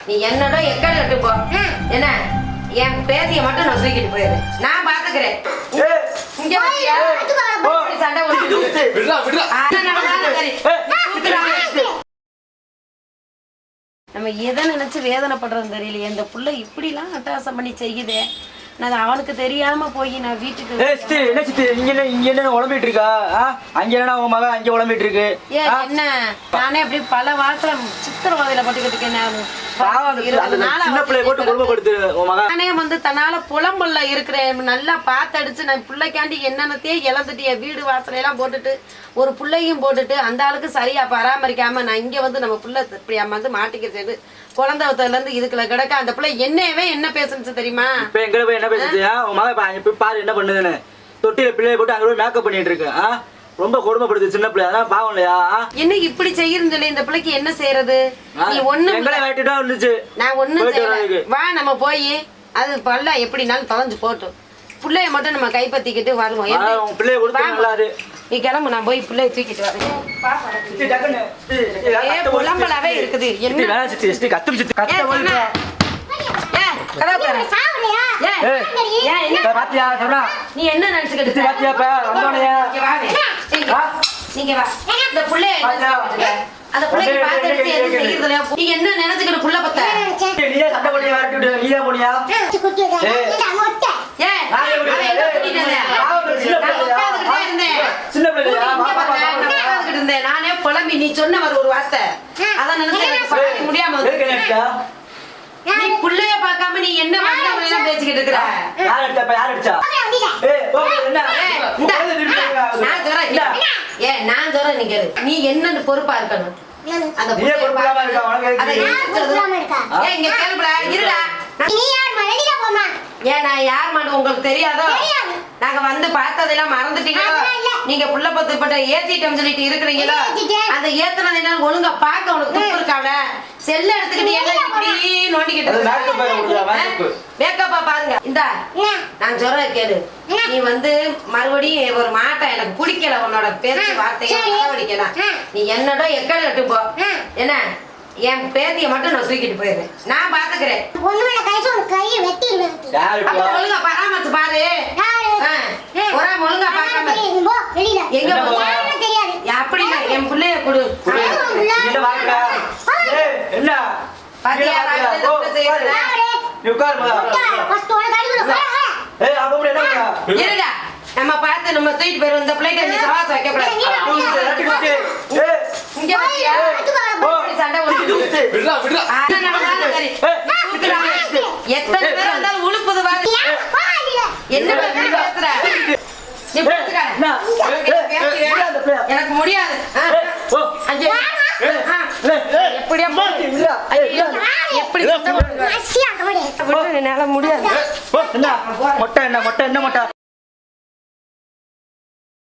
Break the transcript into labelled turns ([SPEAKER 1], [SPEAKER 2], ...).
[SPEAKER 1] நீ என்னோட எக்கட கட்டு போ? என்ன? என் பேத்திய மட்டும் நான் தூக்கிட்டு போயிரு. நான் பாத்துக்கிறேன்.
[SPEAKER 2] ஏய்,
[SPEAKER 1] இங்க வரியா?
[SPEAKER 2] போ.
[SPEAKER 1] இப்படி சண்டை போட்டு
[SPEAKER 3] விடுறா விடுறா
[SPEAKER 1] சரி. நம்ம எதை நினைச்சு வேதனைப்படுறோம் தெரியலையே. இந்த புள்ள இப்படிலாம் அட்டகாசம் பண்ணி செய்யுதே. நான் அவனுக்கு தெரியாம போய் நான் வீட்டுக்கு
[SPEAKER 2] ஏய், சித்தி, என்ன சித்தி, இங்க என்ன இங்க என்ன உழம்பிட்டு இருக்கா? ஆ? அங்க என்ன உன் மகன்? அங்க உழம்பிட்டு இருக்கு.
[SPEAKER 1] ஏன்
[SPEAKER 2] ஆ?
[SPEAKER 1] என்ன? நானே அப்படி பல வாரத்துல சித்திரவதையில பட்டுக்கிட்டு இருக்கேன் நான். நானே வந்து தன்னால இருக்கிறேன். நல்லா பார்த்தடிச்சு நான் பிள்ளைக்காண்டி என்னென்னத்தையே இழந்துட்டு வீடு வாசலையெல்லாம் போட்டுட்டு ஒரு பிள்ளையும் போட்டுட்டு அந்த ஆளுக்கு சரியா பராமரிக்காம நான் இங்க வந்து நம்ம பிள்ளை இப்படி வந்து மாட்டிக்கிறது குழந்தை இருந்து இதுக்குள்ள கிடக்க அந்த பிள்ளை என்னவே என்ன பேசுனுச்சு தெரியுமா?
[SPEAKER 2] இப்ப எங்க என்ன? உன் மகன் போய் பாரு என்ன பண்ணுதுன்னு. தொட்டில பிள்ளைய போட்டு அங்க மேக்கப் பண்ணிட்டு இருக்கு? ரொம்ப கொடுமைப்படுது சின்ன பிள்ளை அதான் பாவம் இல்லையா?
[SPEAKER 1] என்ன இப்படி சொல்லி இந்த பிள்ளைக்கு என்ன செய்யறது? நீ ஒண்ணு
[SPEAKER 2] எங்களை வேட்டிட்டு வந்துச்சு
[SPEAKER 1] நான் ஒண்ணும்
[SPEAKER 2] போயிட்டு
[SPEAKER 1] செய்யல
[SPEAKER 2] வர்றதுக்கு.
[SPEAKER 1] வா நம்ம போய் அது பல்ல எப்படினாலும் தொலைஞ்சு போட்டும் பிள்ளைய மட்டும் நம்ம கைப்பற்றிக்கிட்டு வருவோம்
[SPEAKER 2] பிள்ளைய கொடுத்தா
[SPEAKER 1] வா.
[SPEAKER 2] நல்லா இரு.
[SPEAKER 1] நீ கிளம்பு நான் போய் பிள்ளைய தூக்கிட்டு வரேன் புலம்பலாவே. இருக்குது. என்ன?
[SPEAKER 2] கத்தும் சித்தி, கத்த? இத பாத்தியா, சொன்னா?
[SPEAKER 1] நீ என்ன நினைச்சுக்கிட்டு?
[SPEAKER 2] பாத்தியா வந்தோனையா?
[SPEAKER 1] நீங்க வா. இந்த புள்ளைய என்ன
[SPEAKER 2] பாத்தியா?
[SPEAKER 1] நினைச்சுக்கிட்டு இருக்க? அந்த புள்ளைக்கு
[SPEAKER 2] ஒண்ணு,
[SPEAKER 1] பார்த்து
[SPEAKER 2] ரெண்டு,
[SPEAKER 1] எடுத்து எதுவும்
[SPEAKER 2] ரெண்டு,
[SPEAKER 1] செய்யறது இல்லையா? நீ என்ன நினைச்சுக்கிட்டு புள்ள பத்த?
[SPEAKER 2] சித்தி, நீயே சண்டை பண்ணி விரட்டி விட்டு, நீயே போனியா?
[SPEAKER 1] ஏன்
[SPEAKER 2] நான்
[SPEAKER 1] புலம்பி. நீ சொன்ன ஒரு ஒரு வார்த்தை. அதான் நினைச்சு முடியாம? நீ புள்ளைய பார்க்காம நீ என்ன பேசிக்கிட்டு இருக்கிற?
[SPEAKER 2] யார் அடிச்சா? இப்ப, யார் அடிச்சா? ஏய், போ, போ, என்ன?
[SPEAKER 1] ஏய்,
[SPEAKER 2] உன்
[SPEAKER 1] இந்தா.
[SPEAKER 2] குழந்தை திருப்பி எங்க ஆகுது?
[SPEAKER 1] நான் சொல்றேன்
[SPEAKER 2] இந்தா.
[SPEAKER 1] ஏ கேளு நீ என்னன்னு பொறுப்பா இருக்கணும் அந்த
[SPEAKER 2] நீயே
[SPEAKER 1] புள்ளைய
[SPEAKER 2] பொறுப்பு இல்லாம இருக்கா? உனக்கு எதுக்கு
[SPEAKER 1] அதை
[SPEAKER 2] இது?
[SPEAKER 1] யார் சொல்றது? ஏய், இங்க கேளுடா, இருடா. நான் ஏன் நான் யார் மாட்டோம் உங்களுக்கு தெரியாதோ
[SPEAKER 4] தெரியாது.
[SPEAKER 1] நாங்க வந்து பார்த்ததெல்லாம் மறந்துட்டீங்களோ. நீங்க புள்ள பத்து பட்ட ஏத்திட்டோம் சொல்லிட்டு இருக்கிறீங்களோ. அந்த ஏத்துனதுனால ஒழுங்கா பார்க்க உனக்கு துப்பு இருக்காவல செல்ல எடுத்துக்கிட்டு எங்க இப்படி நோண்டிக்கிட்டு. மேக்கப்பா பாருங்க. இந்தா நான் சொல்றேன் கேளு.
[SPEAKER 4] என்ன?
[SPEAKER 1] நீ வந்து மறுபடியும் ஒரு மாட்டை எனக்கு பிடிக்கல உன்னோட பேச்சு வார்த்தையை
[SPEAKER 4] ஆ.
[SPEAKER 1] நீ என்னோட எக்கட கட்டு போ. என்ன? என் பேத்திய மட்டும் நான் தூக்கிட்டு போயிடுறேன். நான் பாத்துக்கிறேன்? ஒழுங்கா பராமரிச்சு பாரு ஆ. ஒரு ஆள் ஒழுங்கா எங்க?
[SPEAKER 4] தெரியாது.
[SPEAKER 1] அப்படி இல்ல, என் பிள்ளைய கொடு.
[SPEAKER 2] ஏய், என்ன?
[SPEAKER 1] பாத்தியா,
[SPEAKER 2] போ. நீ. ஏய், அப்ப என்ன பண்ண?
[SPEAKER 1] இருங்க நம்ம பார்த்து நம்ம தூக்கிட்டு போயிருவோம் இந்த பிள்ளைக்கு நீ.
[SPEAKER 2] ஏய்,
[SPEAKER 1] இங்க?
[SPEAKER 2] போ.
[SPEAKER 1] சண்டை. எத்தனை பேர் வந்தாலும் உழுப்புது பாரு. என்ன பேசுற, பேசுற? நீ பேசுற.
[SPEAKER 2] என்ன? ஏய், ஏய், ஏய், அந்த பிள்ளைய.
[SPEAKER 1] எனக்கு முடியாது ஆ.
[SPEAKER 2] ஏய், போ.
[SPEAKER 1] ஐயோ.
[SPEAKER 2] ஏய்,
[SPEAKER 1] ஆ.
[SPEAKER 2] ஏய், ஏய்,
[SPEAKER 1] எப்படியா
[SPEAKER 2] மாத்தி, இல்ல. ஏய்,
[SPEAKER 1] ஐயோ.
[SPEAKER 2] இல்ல.
[SPEAKER 1] எப்படி சண்டை போடுறது? விட்டு என்னால முடியாது
[SPEAKER 2] போ, என்ன? மொட்டை என்ன மொட்டை என்ன மொட்டை